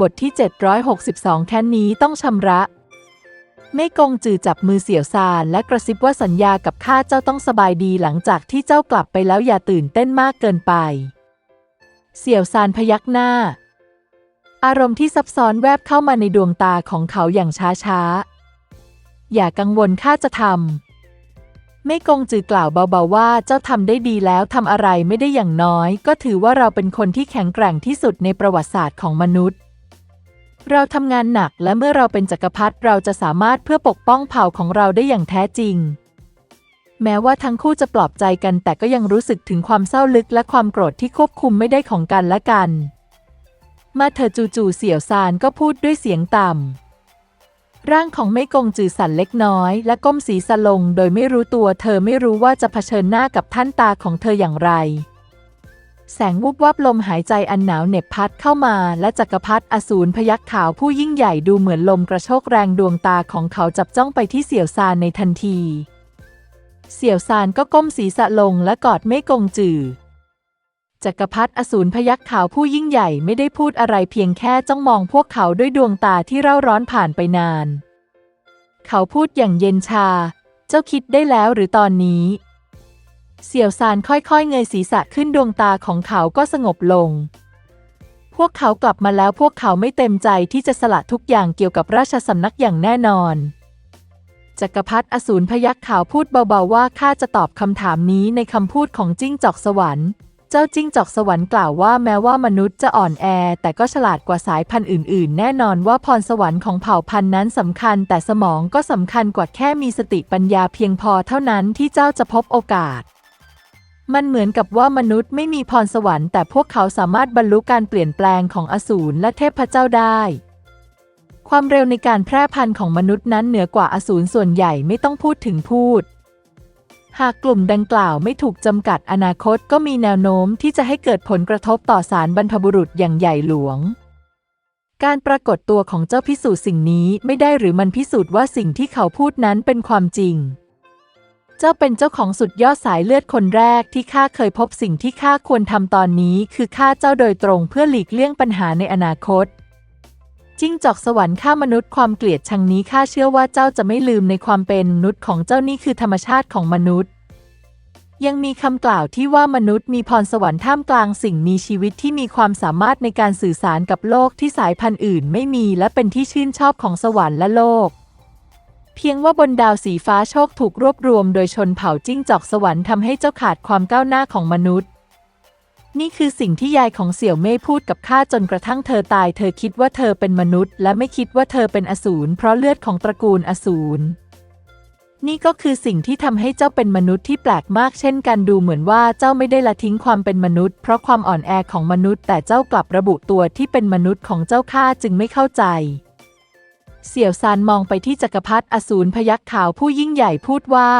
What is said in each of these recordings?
บทที่ 762 แค้นนี้ต้องชำระไม่กงจือจับมือเสี่ยวซานและกระซิบว่าสัญญากับข้าเจ้าต้องสบายดีหลังจากที่เจ้ากลับไปแล้วอย่าตื่นเต้นมากเกินไป เสี่ยวซานพยักหน้า อารมณ์ที่ซับซ้อนแวบเข้ามาในดวงตาของเขาอย่างช้าๆอย่ากังวลข้าจะทำไม่กงจือกล่าวเบาๆว่าเจ้าทำได้ดีแล้วทำอะไรไม่ได้อย่างน้อย ก็ถือว่าเราเป็นคนที่แข็งแกร่งที่สุดในประวัติศาสตร์ของมนุษย์ เราทำงานหนักและเมื่อเราเป็นจักรพรรดิเราจะสามารถเพื่อปกป้องเผ่าของเราได้อย่างแท้จริง แม้ว่าทั้งคู่จะปลอบใจกันแต่ก็ยังรู้สึกถึงความเศร้าลึกและความโกรธที่ควบคุมไม่ได้ของกันและกัน มาเธอจู่ๆเสี่ยวซานก็พูดด้วยเสียงต่ำ ร่างของไม่กงจือสั่นเล็กน้อย และก้มศีรษะลงโดยไม่รู้ตัวเธอไม่รู้ว่าจะเผชิญหน้ากับท่านตาของเธออย่างไร แสงวุบวับลมหายใจอันหนาวเหน็บพัดเข้ามา และจักรพรรดิอสูรพยักขาวผู้ยิ่งใหญ่ดูเหมือนลมกระโชกแรงดวงตาของเขาจับจ้องไปที่เสี่ยวซานในทันที เสี่ยวซานก็ก้มศีรษะลงและกอดไม่กงจือจักรพรรดิอสูรพยักขาวผู้ยิ่งใหญ่ไม่ได้พูดอะไรเพียงแค่จ้องมองพวกเขาด้วยดวงตาที่เร่าร้อนผ่านไปนาน เขาพูดอย่างเย็นชา เจ้าคิดได้แล้วหรือตอนนี้ เสี่ยวซานค่อยๆ เงยศีรษะขึ้นดวงตาของเขาก็สงบลง พวกเขากลับมาแล้วพวกเขาไม่เต็มใจที่จะสละทุกอย่างเกี่ยวกับราชสำนักอย่างแน่นอนจักรพรรดิอสูรพยักขาวพูดเบาๆว่าข้าจะตอบคำถามนี้ในคำพูดของจิ้งจอกสวรรค์ เจ้าจิ้งจอกสวรรค์กล่าวว่าแม้ว่ามนุษย์จะอ่อนแอ แต่ก็ฉลาดกว่าสายพันธุ์อื่น ๆ แน่นอนว่าพรสวรรค์ของเผ่าพันธุ์นั้นสำคัญ แต่สมองก็สำคัญกว่าแค่มีสติปัญญาเพียงพอเท่านั้นที่เจ้าจะพบโอกาส มันเหมือนกับว่ามนุษย์ไม่มีพรสวรรค์แต่พวกเขาสามารถบรรลุการเปลี่ยนแปลงของอสูรและเทพเจ้าได้ ความเร็วในการแพร่พันธุ์ของมนุษย์นั้นเหนือกว่าอสูรส่วนใหญ่ไม่ต้องพูดถึงพูด หากกลุ่มดังกล่าวไม่ถูกจำกัดอนาคตก็มีแนวโน้มที่จะให้เกิดผลกระทบต่อสารบรรพบุรุษอย่างใหญ่หลวง การปรากฏตัวของเจ้าพิสูจน์สิ่งนี้ไม่ได้หรือมันพิสูจน์ว่าสิ่งที่เขาพูดนั้นเป็นความจริง เจ้าเป็นเจ้าของสุดยอดสายเลือดคนแรกที่ข้าเคยพบสิ่งที่ข้าควรทำตอนนี้ คือฆ่าเจ้าโดยตรงเพื่อหลีกเลี่ยงปัญหาในอนาคต จิ้งจอกสวรรค์ฆ่ามนุษย์ความเกลียดชังนี้ข้าเชื่อว่าเจ้าจะไม่ลืมในความเป็นมนุษย์ของเจ้านี่คือธรรมชาติของมนุษย์ ยังมีคำกล่าวที่ว่ามนุษย์มีพรสวรรค์ท่ามกลางสิ่งมีชีวิตที่มีความสามารถในการสื่อสารกับโลกที่สายพันธุ์อื่น ไม่มีและเป็นที่ชื่นชอบของสวรรค์และโลก เพียงว่าบนดาวสีฟ้าโชคถูกรวบรวมโดยชนเผ่าจิ้งจอกสวรรค์ทำให้เจ้าขาดความก้าวหน้าของมนุษย์ นี่คือสิ่งที่ยายของเสี่ยวเม่พูดกับข้าจนกระทั่งเธอตาย เธอคิดว่าเธอเป็นมนุษย์ และไม่คิดว่าเธอเป็นอสูรเพราะเลือดของตระกูลอสูรนี่ก็คือสิ่งที่ทำให้เจ้าเป็นมนุษย์ที่แปลกมากเช่นกันดูเหมือนว่าเจ้าไม่ได้ละทิ้งความเป็นมนุษย์ เพราะความอ่อนแอของมนุษย์ แต่เจ้ากลับระบุตัวที่เป็นมนุษย์ของเจ้าข้าจึงไม่เข้าใจ เสี่ยวซานมองไปที่จักรพรรดิอสูรพยักขาวผู้ยิ่งใหญ่พูดว่า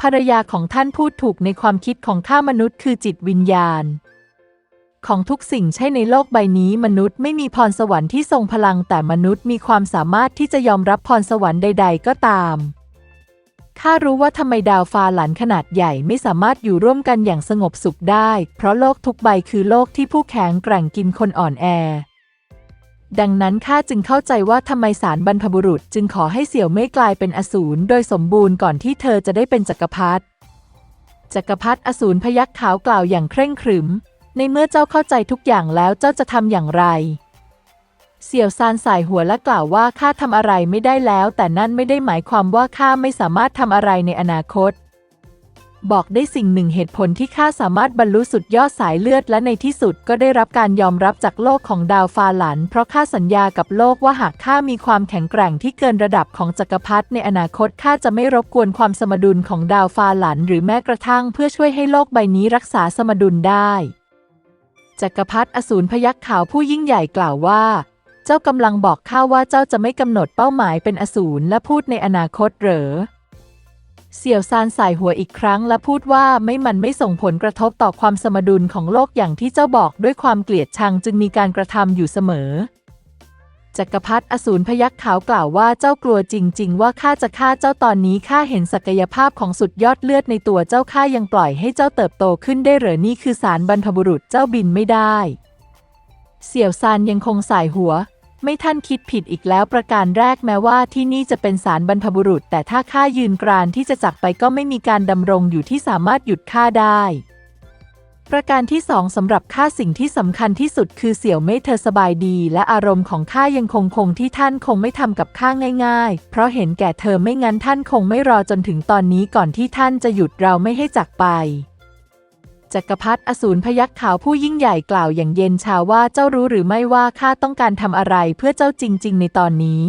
ภรรยาของท่านพูดถูกในความคิดของข้ามนุษย์คือจิตวิญญาณ ของทุกสิ่งใช่ในโลกใบนี้มนุษย์ไม่มีพรสวรรค์ที่ทรงพลังแต่มนุษย์มีความสามารถที่จะยอมรับพรสวรรค์ใด ๆ ก็ตามข้ารู้ว่าทำไมดาวฟ้าหลันขนาดใหญ่ไม่สามารถอยู่ร่วมกันอย่างสงบสุขได้ เพราะโลกทุกใบคือโลกที่ผู้แข็งแกร่งกินคนอ่อนแอ ดังนั้นข้าจึงเข้าใจว่าทำไมสารบรรพบุรุษจึงขอให้เสี่ยวไม่กลายเป็นอสูรโดยสมบูรณ์ก่อนที่เธอจะได้เป็นจักรพรรดิจักรพรรดิอสูรพยักขาวกล่าวอย่างเคร่งขรึม ในเมื่อเจ้าเข้าใจทุกอย่างแล้วเจ้าจะทำอย่างไร เสี่ยวซานสายหัวและกล่าวว่าข้าทำอะไรไม่ได้แล้ว แต่นั่นไม่ได้หมายความว่าข้าไม่สามารถทำอะไรในอนาคต บอกได้สิ่งหนึ่งเหตุผลที่ข้าสามารถบรรลุสุดยอดสายเลือดและในที่สุดก็ได้รับการยอมรับจากโลกของดาวฟาหลัน เพราะข้าสัญญากับโลกว่าหากข้ามีความแข็งแกร่งที่เกินระดับของจักรพรรดิในอนาคตข้าจะไม่รบกวนความสมดุลของดาวฟาหลัน หรือแม้กระทั่งเพื่อช่วยให้โลกใบนี้รักษาสมดุลได้จักรพรรดิอสูรพยักขาวผู้ยิ่งใหญ่กล่าวว่า เจ้ากำลังบอกข้าว่าเจ้าจะไม่กำหนดเป้าหมายเป็นอสูรและพูดในอนาคตเหรอ เสี่ยวซานสายหัวอีกครั้งและพูดว่าไม่มันไม่ส่งผลกระทบต่อความสมดุลของโลกอย่างที่เจ้าบอกด้วยความเกลียดชังจึงมีการกระทำอยู่เสมอจักรพรรดิอสูรพยักขาวกล่าวว่าเจ้ากลัวจริง ๆ ว่าข้าจะฆ่าเจ้าตอนนี้ข้าเห็นศักยภาพของสุดยอดเลือดในตัวเจ้าข้ายังปล่อยให้เจ้าเติบโตขึ้นได้เหรอนี่คือสารบรรพบุรุษเจ้าบินไม่ได้ เสี่ยวซานยังคงสายหัว ไม่ท่านคิดผิดอีกแล้วประการแรกแม้ว่าที่นี่จะเป็นศาลบรรพบุรุษ แต่ถ้าข้ายืนกรานที่จะจักไปก็ไม่มีการดำรงอยู่ที่สามารถหยุดข้าได้ ประการที่สองสำหรับข้าสิ่งที่สำคัญที่สุดคือเสี่ยวเม่เธอสบายดี และอารมณ์ของข้ายังคงคงที่ท่านคงไม่ทำกับข้าง่าย ๆ เพราะเห็นแก่เธอไม่งั้นท่านคงไม่รอจนถึงตอนนี้ก่อนที่ท่านจะหยุดเราไม่ให้จักไป จักรพรรดิอสูรพยัคฆ์ขาวผู้ยิ่งใหญ่กล่าวอย่างเย็นชาว่าเจ้ารู้หรือไม่ว่าข้าต้องการทำอะไรเพื่อเจ้าจริง ๆ ในตอนนี้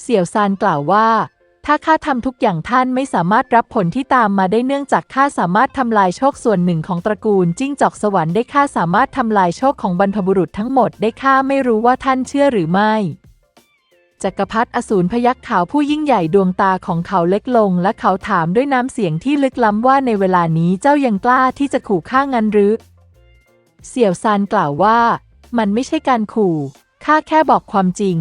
เสี่ยวซานกล่าวว่า ถ้าข้าทำทุกอย่างท่านไม่สามารถรับผลที่ตามมาได้เนื่องจากข้าสามารถทำลายโชคส่วนหนึ่งของตระกูลจิ้งจอกสวรรค์ได้ข้าสามารถทำลายโชคของบรรพบุรุษทั้งหมดได้ข้าไม่รู้ว่าท่านเชื่อหรือไม่ จักรพรรดิอสูรพยัคฆ์ขาวผู้ยิ่งใหญ่ดวงตาของเขาเล็กลง และเขาถามด้วยน้ำเสียงที่ลึกล้ำว่าในเวลานี้เจ้ายังกล้าที่จะขู่ข้างันหรือ เสี่ยวซานกล่าวว่า มันไม่ใช่การขู่ข้าแค่บอกความจริง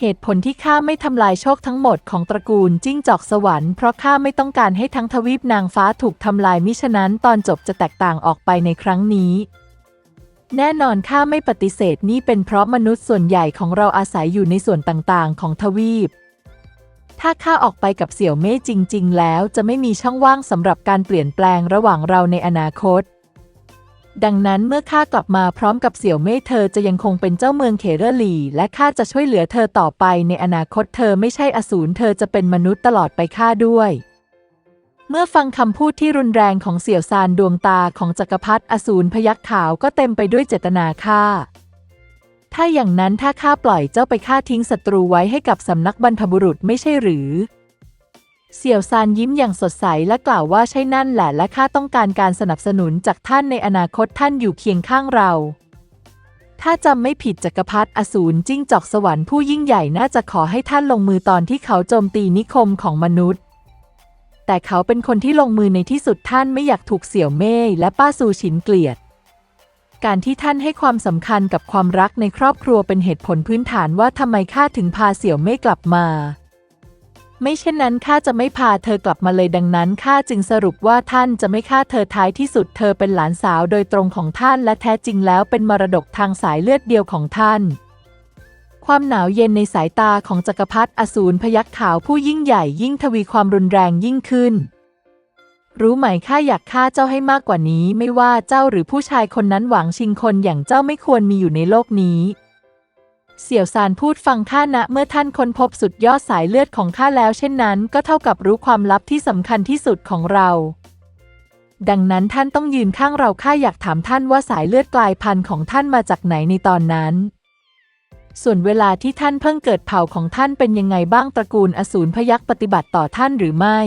เหตุผลที่ข้าไม่ทำลายโชคทั้งหมดของตระกูลจิ้งจอกสวรรค์เพราะข้าไม่ต้องการให้ทั้งทวีปนางฟ้าถูกทำลายมิฉะนั้นตอนจบจะแตกต่างออกไปในครั้งนี้ แน่นอนข้าไม่ปฏิเสธนี่เป็นเพราะมนุษย์ส่วนใหญ่ของเราอาศัยอยู่ในส่วนต่างๆ ของทวีป ถ้าข้าออกไปกับเสี่ยวเม่จริง ๆ แล้วจะไม่มีช่องว่างสำหรับการเปลี่ยนแปลงระหว่างเราในอนาคต ดังนั้นเมื่อข้ากลับมาพร้อมกับเสี่ยวเม่เธอจะยังคงเป็นเจ้าเมืองเคเรลี และข้าจะช่วยเหลือเธอต่อไปในอนาคตเธอไม่ใช่อสูรเธอจะเป็นมนุษย์ตลอดไปข้าด้วย เมื่อฟังคำพูดที่รุนแรงของเสี่ยวซานดวงตาของจักรพรรดิอสูรพยัคฆ์ขาวก็เต็มไปด้วยเจตนาฆ่า ถ้าอย่างนั้นถ้าข้าปล่อยเจ้าไปฆ่าทิ้งศัตรูไว้ให้กับสำนักบรรพบุรุษไม่ใช่หรือ เสี่ยวซานยิ้มอย่างสดใสและกล่าวว่าใช่นั่นแหละและข้าต้องการการสนับสนุนจากท่านในอนาคตท่านอยู่เคียงข้างเรา ถ้าจำไม่ผิดจักรพรรดิอสูรจิ้งจอกสวรรค์ผู้ยิ่งใหญ่น่าจะขอให้ท่านลงมือตอนที่เขาโจมตีนิคมของมนุษย์ แต่เขาเป็นคนที่ลงมือในที่สุดท่านไม่อยากถูกเสี่ยวเม่ยและป้าซูฉินเกลียด การที่ท่านให้ความสำคัญกับความรักในครอบครัวเป็นเหตุผลพื้นฐานว่าทำไมข้าถึงพาเสี่ยวเม่ยกลับมา ไม่เช่นนั้นข้าจะไม่พาเธอกลับมาเลยดังนั้นข้าจึงสรุปว่าท่านจะไม่ฆ่าเธอท้ายที่สุดเธอเป็นหลานสาวโดยตรงของท่านและแท้จริงแล้วเป็นมรดกทางสายเลือดเดียวของท่าน ความหนาวเย็นในสายตาของจักรพรรดิอสูรพยัคฆ์ขาวผู้ยิ่งใหญ่ยิ่งทวีความรุนแรงยิ่งขึ้น รู้ไหมข้าอยากฆ่าเจ้าให้มากกว่านี้ ไม่ว่าเจ้าหรือผู้ชายคนนั้นหวังชิงคนอย่างเจ้าไม่ควรมีอยู่ในโลกนี้ เสี่ยวซานพูดฟังข้านะเมื่อท่านค้นพบสุดยอดสายเลือดของข้าแล้ว เช่นนั้น ก็เท่ากับรู้ความลับที่สำคัญที่สุดของเราดังนั้นท่านต้องยืนข้างเราข้าอยากถามท่านว่าสายเลือดกลายพันธุ์ของท่านมาจากไหนในตอนนั้น ส่วนเวลาที่ท่านเพิ่งเกิดเผ่าของท่านเป็นยังไงบ้างตระกูลอสูรพยักษ์ปฏิบัติต่อท่านหรือไม่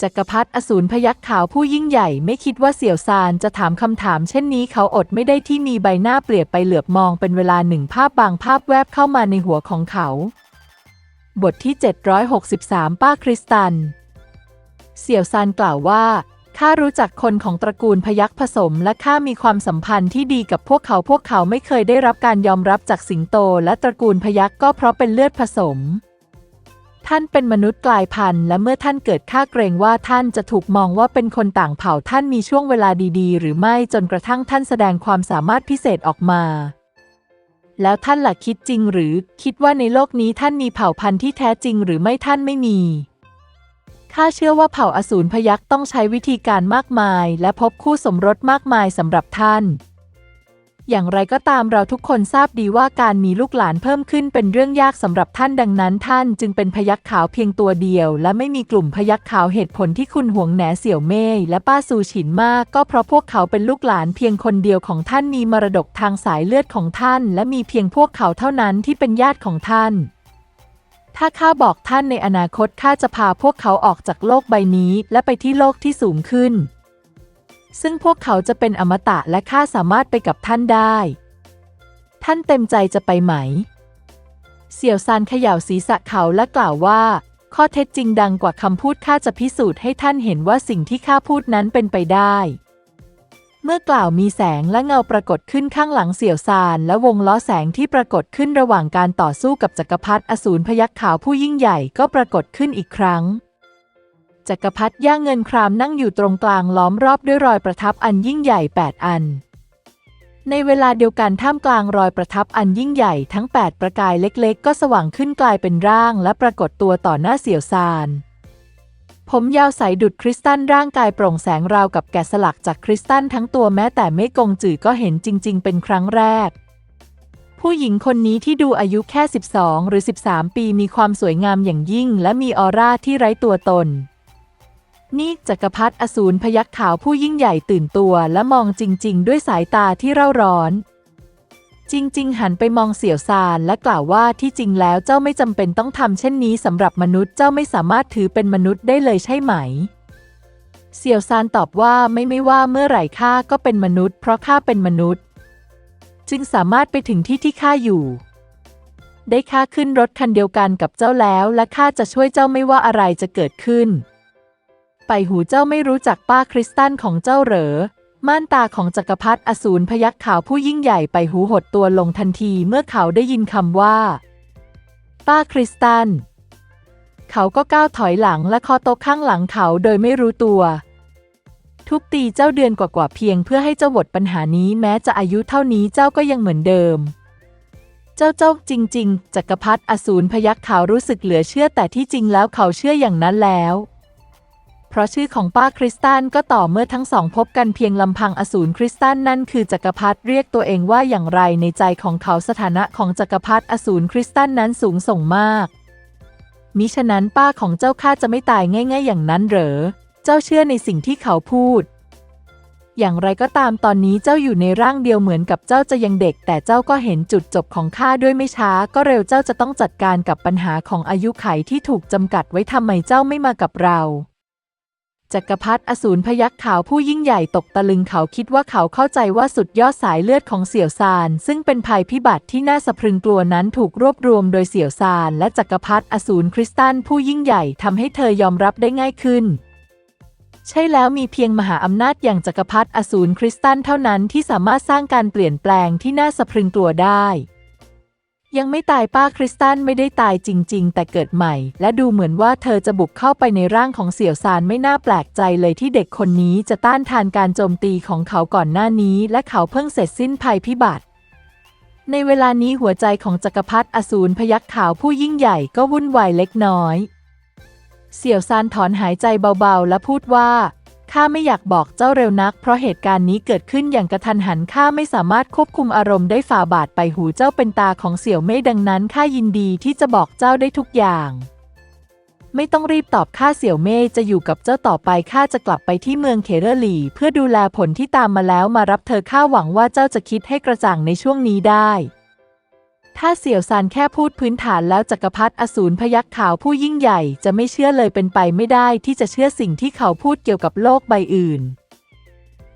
จักรพรรดิอสูรพยักษ์ขาวผู้ยิ่งใหญ่ไม่คิดว่าเสี่ยวซานจะถามคำถามเช่นนี้เขาอดไม่ได้ที่มีใบหน้าเปลี่ยนไปเหลือบมองเป็นเวลาหนึ่งภาพบางภาพแวบเข้ามาในหัวของเขา บทที่ 763 ป้าคริสตัน เสี่ยวซานกล่าวว่า ข้ารู้จักคนของตระกูลพยัคฆ์ผสม และข้ามีความสัมพันธ์ที่ดีกับพวกเขาพวกเขาไม่เคยได้รับการยอมรับจากสิงโต และตระกูลพยัคฆ์ก็เพราะเป็นเลือดผสม ท่านเป็นมนุษย์กลายพันธุ์และเมื่อท่านเกิดข้าเกรงว่าท่านจะถูกมองว่าเป็นคนต่างเผ่าท่านมีช่วงเวลาดีๆ หรือไม่จนกระทั่งท่านแสดงความสามารถพิเศษออกมาแล้วท่านหลักคิดจริงหรือ คิดว่าในโลกนี้ท่านมีเผ่าพันธุ์ที่แท้จริงหรือไม่ท่านไม่มี ข้าเชื่อว่าเผ่าอสูรพยักษ์ต้องใช้วิธีการมากมาย และพบคู่สมรสมากมายสำหรับท่าน อย่างไรก็ตามเราทุกคนทราบดีว่าการมีลูกหลานเพิ่มขึ้นเป็นเรื่องยากสำหรับท่านดังนั้นท่านจึงเป็นพยักษ์ขาวเพียงตัวเดียว และไม่มีกลุ่มพยักษ์ขาวเหตุผลที่คุณห่วงแหนเสี่ยวเม่ยและป้าซูฉินมาก ก็เพราะพวกเขาเป็นลูกหลานเพียงคนเดียวของท่านมีมรดกทางสายเลือดของท่าน และมีเพียงพวกเขาเท่านั้นที่เป็นญาติของท่าน ถ้าข้าบอกท่านในอนาคตข้าจะพาพวกเขาออกจากโลกใบนี้และไปที่โลกที่สูงขึ้น ซึ่งพวกเขาจะเป็นอมตะและข้าสามารถไปกับท่านได้ ท่านเต็มใจจะไปไหม เสี่ยวซานเขย่าศีรษะเขาและกล่าวว่า ข้อเท็จจริงดังกว่าคำพูดข้าจะพิสูจน์ให้ท่านเห็นว่าสิ่งที่ข้าพูดนั้นเป็นไปได้ เมื่อกล่าวมีแสงและเงาปรากฏขึ้นข้างหลังเสี่ยวซาน และวงล้อแสงที่ปรากฏขึ้นระหว่างการต่อสู้กับจักรพรรดิอสูรพยัคฆ์ขาวผู้ยิ่งใหญ่ก็ปรากฏขึ้นอีกครั้ง จักรพรรดิย่าเงินครามนั่งอยู่ตรงกลางล้อมรอบด้วยรอยประทับอันยิ่งใหญ่แปดอัน ในเวลาเดียวกันท่ามกลางรอยประทับอันยิ่งใหญ่ทั้ง 8 ประกายเล็กๆ ก็สว่างขึ้นกลายเป็นร่าง และปรากฏตัวต่อหน้าเสี่ยวซาน ผมยาวใสดุดคริสตัลร่างกายโปร่งแสงราวกับแกะสลักจากคริสตัลทั้งตัวแม้แต่เมกงจือก็เห็นจริง ๆ เป็นครั้งแรก ผู้หญิงคนนี้ที่ดูอายุแค่ 12 หรือ 13 ปีมีความสวยงามอย่างยิ่ง และมีออร่าที่ไร้ตัวตน นี่จักรพรรดิอสูรพยักขาวผู้ยิ่งใหญ่ตื่นตัวและมองจริง ๆ ด้วยสายตาที่เร่าร้อน จริง ๆ หันไปมองเสี่ยวซานและกล่าวว่าที่จริงแล้วเจ้าไม่จำเป็นต้องทำเช่นนี้สำหรับมนุษย์เจ้าไม่สามารถถือเป็นมนุษย์ได้เลยใช่ไหม เสี่ยวซานตอบว่าไม่ไม่ว่าเมื่อไหร่ข้าก็เป็นมนุษย์ เพราะข้าเป็นมนุษย์ จึงสามารถไปถึงที่ที่ข้าอยู่ ได้ข้าขึ้นรถคันเดียวกันกับเจ้าแล้ว และข้าจะช่วยเจ้าไม่ว่าอะไรจะเกิดขึ้น ไปหูเจ้าไม่รู้จักป้าคริสตันของเจ้าเหรอ ม่านตาของจักรพรรดิอสูรพยักขาวผู้ยิ่งใหญ่ไปหูหดตัวลงทันทีเมื่อเขาได้ยินคำว่า ป้าคริสตัน เขาก็ก้าวถอยหลังและคอต๊ะข้างหลังเขาโดยไม่รู้ตัว ทุบตีเจ้าเดือนกว่าๆเพียงเพื่อให้เจ้าหมดปัญหานี้แม้จะอายุเท่านี้เจ้าก็ยังเหมือนเดิม เจ้าเจ้าจริง ๆ จักรพรรดิอสูรพยักขาวรู้สึกเหลือเชื่อแต่ที่จริงแล้วเขาเชื่ออย่างนั้นแล้ว เพราะชื่อของป้าคริสตันก็ต่อเมื่อทั้งสองพบกันเพียงลำพังอสูรคริสตันนั่นคือจักรพรรดิเรียกตัวเองว่าอย่างไรในใจของเขาสถานะของจักรพรรดิอสูรคริสตันนั้นสูงส่งมาก มิฉะนั้นป้าของเจ้าข้าจะไม่ตายง่าย ๆ อย่างนั้นเหรอ เจ้าเชื่อในสิ่งที่เขาพูด อย่างไรก็ตามตอนนี้เจ้าอยู่ในร่างเดียวเหมือนกับเจ้าจะยังเด็ก แต่เจ้าก็เห็นจุดจบของข้าด้วยไม่ช้า ก็เร็วเจ้าจะต้องจัดการกับปัญหาของอายุไขที่ถูกจำกัดไว้ทำไมเจ้าไม่มากับเรา จักรพรรดิอสูรพยักขาวผู้ยิ่งใหญ่ตกตะลึงเขาคิดว่าเขาเข้าใจว่าสุดยอดสายเลือดของเสี่ยวซาน ซึ่งเป็นภัยพิบัติที่น่าสะพรึงกลัวนั้นถูกรวบรวมโดยเสี่ยวซาน และจักรพรรดิอสูรคริสตันผู้ยิ่งใหญ่ทำให้เธอยอมรับได้ง่ายขึ้น ใช่แล้วมีเพียงมหาอำนาจอย่างจักรพรรดิอสูรคริสตันเท่านั้นที่สามารถสร้างการเปลี่ยนแปลงที่น่าสะพรึงกลัวได้ ยังไม่ตายป้าคริสตันไม่ได้ตายจริง ๆ แต่เกิดใหม่ และดูเหมือนว่าเธอจะบุกเข้าไปในร่างของเสี่ยวซานไม่น่าแปลกใจเลยที่เด็กคนนี้จะต้านทานการโจมตีของเขาก่อนหน้านี้ และเขาเพิ่งเสร็จสิ้นภัยพิบัติ ในเวลานี้หัวใจของจักรพรรดิอสูรพยักขาวผู้ยิ่งใหญ่ก็วุ่นวายเล็กน้อย เสี่ยวซานถอนหายใจเบาๆ และพูดว่า ข้าไม่อยากบอกเจ้าเร็วนัก เพราะเหตุการณ์นี้เกิดขึ้นอย่างกระทันหันข้าไม่สามารถควบคุมอารมณ์ได้ฝ่าบาทไปหูเจ้าเป็นตาของเสี่ยวเม่ดังนั้นข้ายินดีที่จะบอกเจ้าได้ทุกอย่าง ไม่ต้องรีบตอบข้าเสี่ยวเม่จะอยู่กับเจ้าต่อไปข้าจะกลับไปที่เมืองเคเรลี เพื่อดูแลผลที่ตามมาแล้วมารับเธอข้าหวังว่าเจ้าจะคิดให้กระจ่างในช่วงนี้ได้ ถ้าเสี่ยวซานแค่พูดพื้นฐานแล้วจักรพรรดิอสูรพยักขาวผู้ยิ่งใหญ่จะไม่เชื่อเลยเป็นไปไม่ได้ที่จะเชื่อสิ่งที่เขาพูดเกี่ยวกับโลกใบอื่น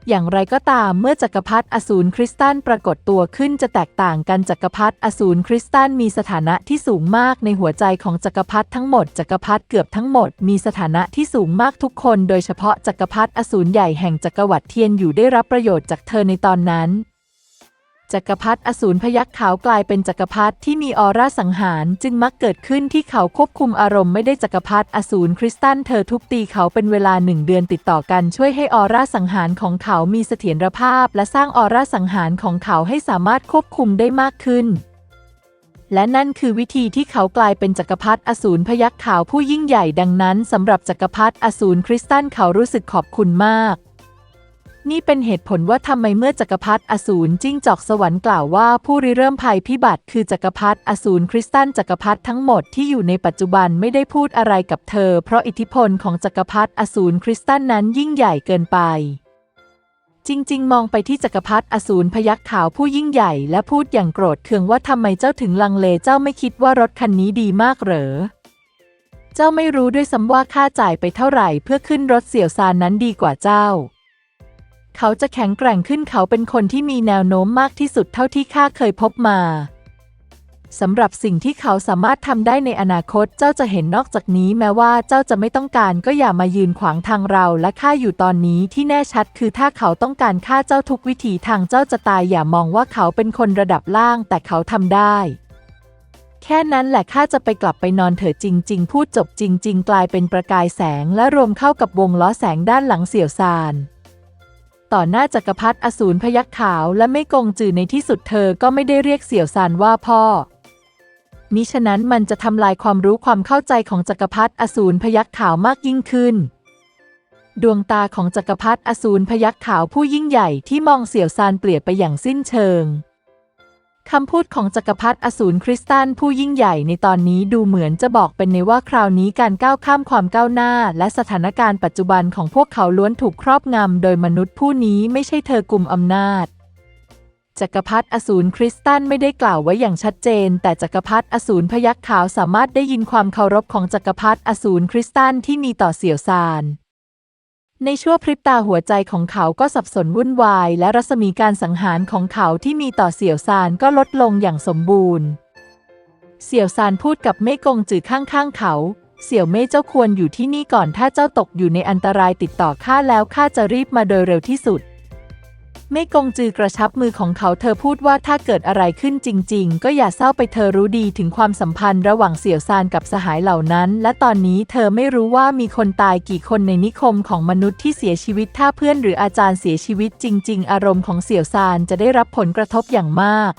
อย่างไรก็ตามเมื่อจักรพรรดิอสูรคริสตันปรากฏตัวขึ้นจะแตกต่างกันจักรพรรดิอสูรคริสตันมีสถานะที่สูงมากในหัวใจของจักรพรรดิทั้งหมดจักรพรรดิเกือบทั้งหมดมีสถานะที่สูงมากทุกคน โดยเฉพาะจักรพรรดิอสูรใหญ่แห่งจักรวรรดิเทียนอยู่ได้รับประโยชน์จากเธอในตอนนั้น จักรพรรดิอสูรพยักษ์ขาวกลายเป็นจักรพรรดิที่มีออร่าสังหารจึงมักเกิดขึ้นที่เขาควบคุมอารมณ์ไม่ได้จักรพรรดิอสูรคริสตันเธอทุบตีเขาเป็นเวลาหนึ่งเดือนติดต่อกันช่วยให้ออร่าสังหารของเขามีเสถียรภาพ และสร้างออร่าสังหารของเขาให้สามารถควบคุมได้มากขึ้นและนั่นคือวิธีที่เขากลายเป็นจักรพรรดิอสูรพยักษ์ขาวผู้ยิ่งใหญ่ดังนั้นสำหรับจักรพรรดิอสูรคริสตันเขารู้สึกขอบคุณมาก นี่เป็นเหตุผลว่าทำไมเมื่อจักรพรรดิอสูรจิ้งจอกสวรรค์กล่าวว่าผู้ริเริ่มภัยพิบัติคือจักรพรรดิอสูรคริสตันจักรพรรดิทั้งหมดที่อยู่ในปัจจุบันไม่ได้พูดอะไรกับเธอ เพราะอิทธิพลของจักรพรรดิอสูรคริสตันนั้นยิ่งใหญ่เกินไป จริง ๆ มองไปที่จักรพรรดิอสูรพยักขาวผู้ยิ่งใหญ่และพูดอย่างโกรธเคืองว่าทำไมเจ้าถึงลังเลเจ้าไม่คิดว่ารถคันนี้ดีมากเหรอเจ้าไม่รู้ด้วยซ้ำว่าค่าจ่ายไปเท่าไหร่เพื่อขึ้นรถเสี่ยวซานนั้นดีกว่าเจ้า เขาจะแข็งแกร่งขึ้นเขาเป็นคนที่มีแนวโน้มมากที่สุดเท่าที่ข้าเคยพบมาสำหรับสิ่งที่เขาสามารถทำได้ในอนาคตเจ้าจะเห็นนอกจากนี้แม้ว่าเจ้าจะไม่ต้องการก็อย่ามายืนขวางทางเราและข้าอยู่ตอนนี้ที่แน่ชัดคือถ้าเขาต้องการฆ่าเจ้าทุกวิถีทางเจ้าจะตายอย่ามองว่าเขาเป็นคนระดับล่างแต่เขาทำได้ แค่นั้นแหละข้าจะไปกลับไปนอนเถอะจริง ๆ พูดจบจริง ๆ กลายเป็นประกายแสงและรวมเข้ากับวงล้อแสงด้านหลังเสี่ยวซาน ต่อหน้าจักรพรรดิอสูรพยักขาวและไม่กงจือในที่สุดเธอก็ไม่ได้เรียกเสี่ยวซานว่าพ่อ มิฉะนั้นมันจะทำลายความรู้ความเข้าใจของจักรพรรดิอสูรพยักขาวมากยิ่งขึ้น ดวงตาของจักรพรรดิอสูรพยักขาวผู้ยิ่งใหญ่ที่มองเสี่ยวซานเปลี่ยนไปอย่างสิ้นเชิง คำพูดของจักรพรรดิอสูรคริสตันผู้ยิ่งใหญ่ในตอนนี้ดูเหมือนจะบอกเป็นในว่าคราวนี้การก้าวข้ามความก้าวหน้า และสถานการณ์ปัจจุบันของพวกเขาล้วนถูกครอบงำโดยมนุษย์ผู้นี้ไม่ใช่เธอกลุ่มอำนาจ จักรพรรดิอสูรคริสตันไม่ได้กล่าวไว้อย่างชัดเจน แต่จักรพรรดิอสูรพยักขาวสามารถได้ยินความเคารพของจักรพรรดิอสูรคริสตันที่มีต่อเสี่ยวซาน ในชั่วพริบตาหัวใจของเขาก็สับสนวุ่นวาย และรัศมีการสังหารของเขาที่มีต่อเสี่ยวซานก็ลดลงอย่างสมบูรณ์ เสี่ยวซานพูดกับเม่กงจือข้างๆเขา เสี่ยวเม่เจ้าควรอยู่ที่นี่ก่อนถ้าเจ้าตกอยู่ในอันตรายติดต่อข้าแล้วข้าจะรีบมาโดยเร็วที่สุด ไม่กงจือกระชับมือของเขาเธอพูดว่าถ้าเกิดอะไรขึ้นจริง ๆ ก็อย่าเศร้าไปเธอรู้ดีถึงความสัมพันธ์ระหว่างเสี่ยวซานกับสหายเหล่านั้น และตอนนี้เธอไม่รู้ว่ามีคนตายกี่คนในนิคมของมนุษย์ที่เสียชีวิตถ้าเพื่อนหรืออาจารย์เสียชีวิตจริง ๆ อารมณ์ของเสี่ยวซานจะได้รับผลกระทบอย่างมาก